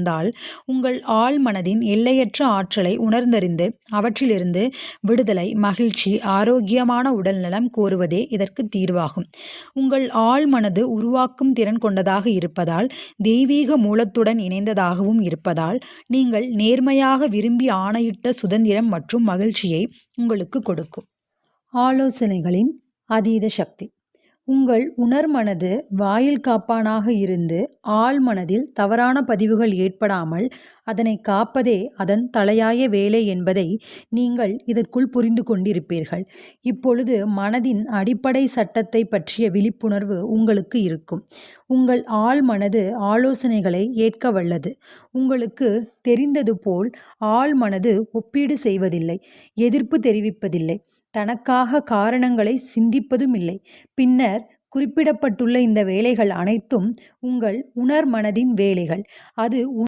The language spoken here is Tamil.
வந்தால் உங்கள் ஆழ்மனதின் எல்லையற்ற ஆற்றலை உணர்ந்தறிந்து அவற்றிலிருந்து விடுதலை மகிழ்ச்சி ஆரோக்கியமான உடல்நலம் கோருவதே இதற்கு தீர்வாகும். உங்கள் ஆழ்மனது உருவாக்கும் திறன் கொண்டதாக இருப்பதால் தெய்வீக மூலத்துடன் இணைந்ததாகவும் இருப்பதால் நீங்கள் நேர்மையாக விரும்பி ஆணையிட்ட சுதந்திரம் மற்றும் மகிழ்ச்சியை உங்களுக்கு கொடுக்கும். ஆலோசனைகளின் அதீத சக்தி. உங்கள் உணர்மனது வாயில் காப்பானாக இருந்து ஆழ்மனதில் தவறான பதிவுகள் ஏற்படாமல் அதனை காப்பதே அதன் தலையாய வேலை என்பதை நீங்கள் இதற்குள் புரிந்து கொண்டிருப்பீர்கள். இப்பொழுது மனதின் அடிப்படை சட்டத்தை பற்றிய விழிப்புணர்வு உங்களுக்கு இருக்கும். உங்கள் ஆழ்மனது ஆலோசனைகளை ஏற்க வல்லது. உங்களுக்கு தெரிந்தது போல் ஆழ்மனது ஒப்பீடு செய்வதில்லை எதிர்ப்பு தெரிவிப்பதில்லை. தனக்காக காரணங்களை சிந்திப்பதுமில்லை. பின்னர் குறிப்பிடப்பட்டுள்ள இந்த வேலைகள் அனைத்தும் உங்கள் உணர்மனதின் வேலைகள். அது